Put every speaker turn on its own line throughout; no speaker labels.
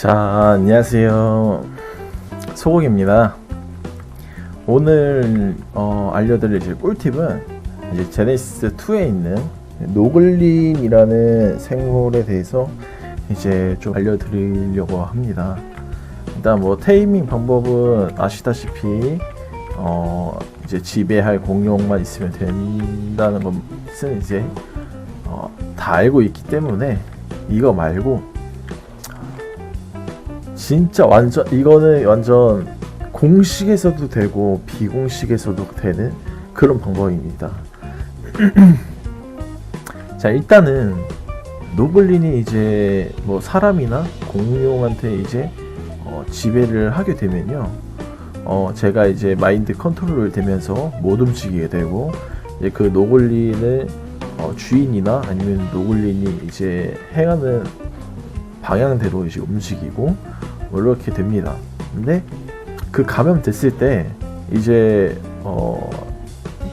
자, 안녕하세요. 소곡입니다. 오늘 어, 알려드릴 꿀팁은 이제 제네시스 2에 있는 노글린이라는 생물에 대해서 이제 좀 알려드리려고 합니다. 일단 뭐 테이밍 방법은 아시다시피 어, 이제 지배할 공룡만 있으면 된다는 것은 이제 어, 다 알고 있기 때문에 이거 말고 진짜 완전 이거는 완전 공식에서도 되고 비공식에서도 되는 그런 방법입니다. 자 일단은 노블린이 이제 뭐 사람이나 공룡한테 이제 어, 지배를 하게 되면요. 어 제가 이제 마인드 컨트롤을 되면서 못 움직이게 되고 이제 그 노블린을 어, 주인이나 아니면 노블린이 이제 행하는 방향대로 이제 움직이고 뭐 이렇게 됩니다. 근데 그 감염됐을 때 이제 어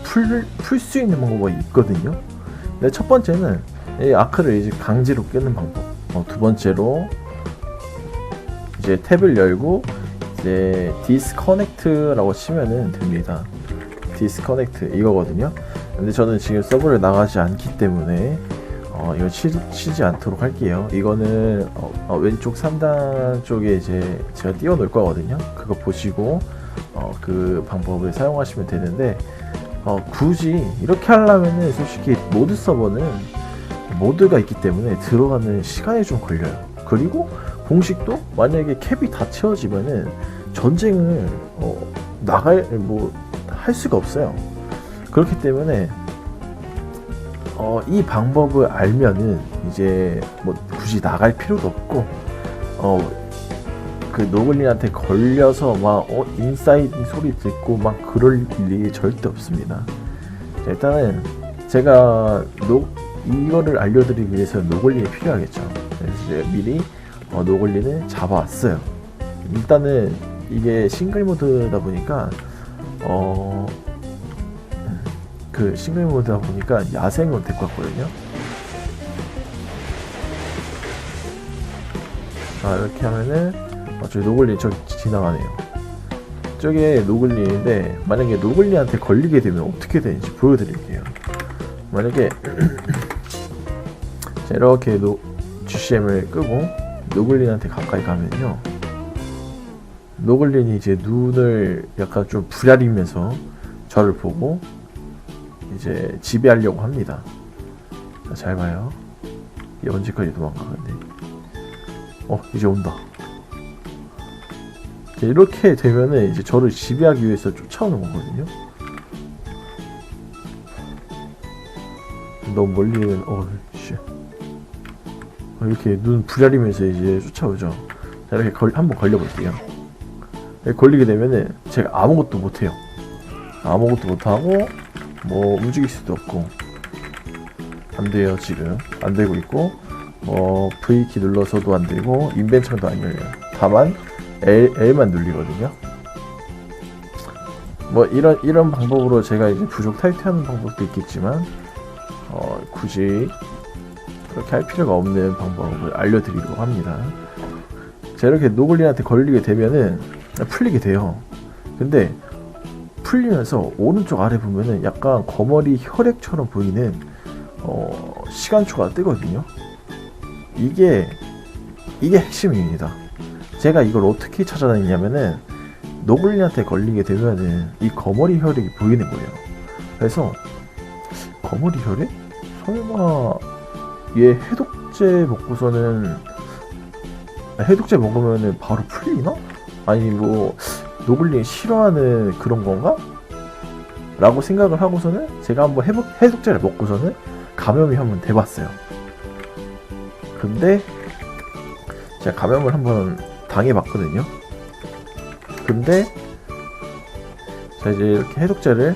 풀 풀 수 있는 방법이 있거든요. 근데 첫 번째는 이 아크를 이제 강제로 끄는 방법. 어, 두 번째로 이제 탭을 열고 이제 디스커넥트라고 치면은 됩니다. 디스커넥트 이거거든요. 근데 저는 지금 서버를 나가지 않기 때문에 어, 이거 치, 치지 않도록 할게요. 이거는 어, 어, 왼쪽 3단 쪽에 이제 제가 띄워 놓을 거거든요. 그거 보시고 어, 그 방법을 사용하시면 되는데 어, 굳이 이렇게 하려면은 솔직히 모드 서버는 모드가 있기 때문에 들어가는 시간이 좀 걸려요. 그리고 공식도 만약에 캡이 다 채워지면은 전쟁을 어, 나갈 뭐 할 수가 없어요. 그렇기 때문에 어, 이 방법을 알면은 이제 뭐 굳이 나갈 필요도 없고 어, 그 노블린한테 걸려서 막 어, 인사이드 소리 듣고 막 그럴 일이 절대 없습니다. 자, 일단은 제가 노, 이거를 알려드리기 위해서 노골린이 필요하겠죠. 그래서 미리 어, 노골린을 잡아왔어요. 일단은 이게 싱글 모드다 보니까 어, 그 싱글 모드다 보니까 야생은 데리고 왔거든요. 자 이렇게 하면은 어, 저기 노글린 저기 지나가네요. 저게 노글린인데 만약에 노글린한테 걸리게 되면 어떻게 되는지 보여드릴게요. 만약에 자, 이렇게 노, GCM을 끄고 노글린한테 가까이 가면요. 노글린이 이제 눈을 약간 좀 부랴리면서 저를 보고 이제 지배하려고 합니다. 자, 잘 봐요. 얘 언제까지 도망가는데? 어, 이제 온다. 자, 이렇게 되면은 이제 저를 지배하기 위해서 쫓아오는 거거든요. 너무 멀리는 어, 씨. 어, 이렇게 눈 부랴리면서 이제 쫓아오죠. 자, 이렇게 걸, 한번 걸려볼게요. 걸리게 되면은 제가 아무것도 못해요. 아무것도 못하고 뭐 움직일 수도 없고. 안 돼요 지금. 안 되고 있고. 뭐 V키 눌러서도 안 되고 인벤창도 안 열려요. 다만 L, L만 눌리거든요. 뭐 이런 이런 방법으로 제가 이제 부족 탈퇴하는 방법도 있겠지만 어, 굳이 그렇게 할 필요가 없는 방법을 알려드리려고 합니다. 자 이렇게 노글린한테 걸리게 되면은 풀리게 돼요. 근데 풀리면서 오른쪽 아래 보면은 약간 거머리 혈액처럼 보이는 어, 시간초가 뜨거든요. 이게 이게 핵심입니다. 제가 이걸 어떻게 찾아다니냐면은 노블린한테 걸리게 되면은 이 거머리 혈액이 보이는 거예요. 그래서 거머리 혈액? 설마 얘 해독제 먹고서는 아, 해독제 먹으면은 바로 풀리나? 아니 뭐 노블린 싫어하는 그런 건가? 라고 생각을 하고서는 제가 한번 해독, 해독제를 먹고서는 감염이 한번 돼봤어요. 근데 제가 감염을 한번 당해봤거든요. 근데 자 이제 이렇게 해독제를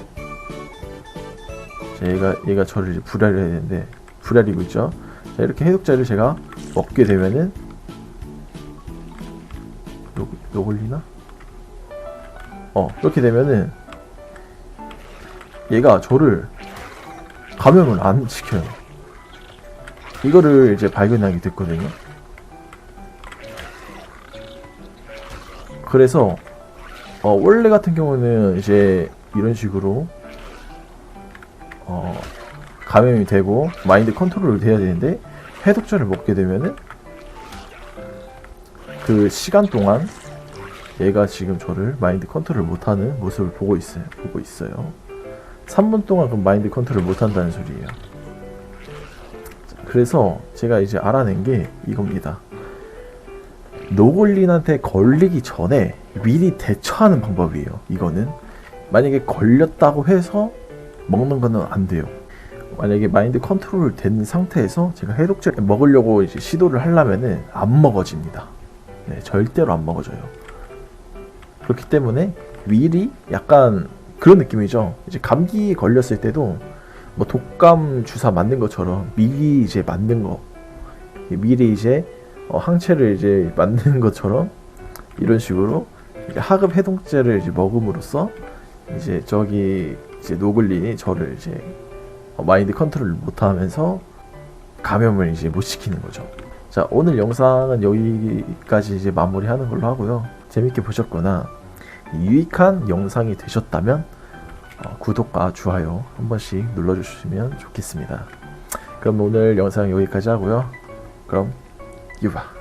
자, 얘가 얘가 저를 이제 불알을 되는데 불알이고 있죠. 자 이렇게 해독제를 제가 먹게 되면은 요, 요 걸리나? 어 이렇게 되면은 얘가 저를 감염을 안 시켜요. 이거를 이제 발견하게 됐거든요. 그래서 어, 원래 같은 경우는 이제 이런 식으로 어, 감염이 되고 마인드 컨트롤을 돼야 되는데 해독제를 먹게 되면은 그 시간 동안 얘가 지금 저를 마인드 컨트롤 못하는 모습을 보고 있어요. 보고 있어요. 3분 동안 그 마인드 컨트롤 못한다는 소리예요. 그래서 제가 이제 알아낸 게 이겁니다. 노골린한테 걸리기 전에 미리 대처하는 방법이에요. 이거는 만약에 걸렸다고 해서 먹는 거는 안 돼요. 만약에 마인드 컨트롤 된 상태에서 제가 해독제 먹으려고 이제 시도를 하려면은 안 먹어집니다. 네, 절대로 안 먹어져요. 그렇기 때문에 미리 약간 그런 느낌이죠. 이제 감기 걸렸을 때도 뭐 독감 주사 맞는 것처럼 미리 이제 맞는 거, 미리 이제 어, 항체를 이제 맞는 것처럼 이런 식으로 하급 해독제를 이제 먹음으로써 이제 저기 이제 노글린이 저를 이제 어, 마인드 컨트롤을 못하면서 감염을 이제 못 시키는 거죠. 자 오늘 영상은 여기까지 이제 마무리하는 걸로 하고요. 재밌게 보셨거나 유익한 영상이 되셨다면 어, 구독과 좋아요 한 번씩 눌러주시면 좋겠습니다. 그럼 오늘 영상 여기까지 하고요. 그럼 유바.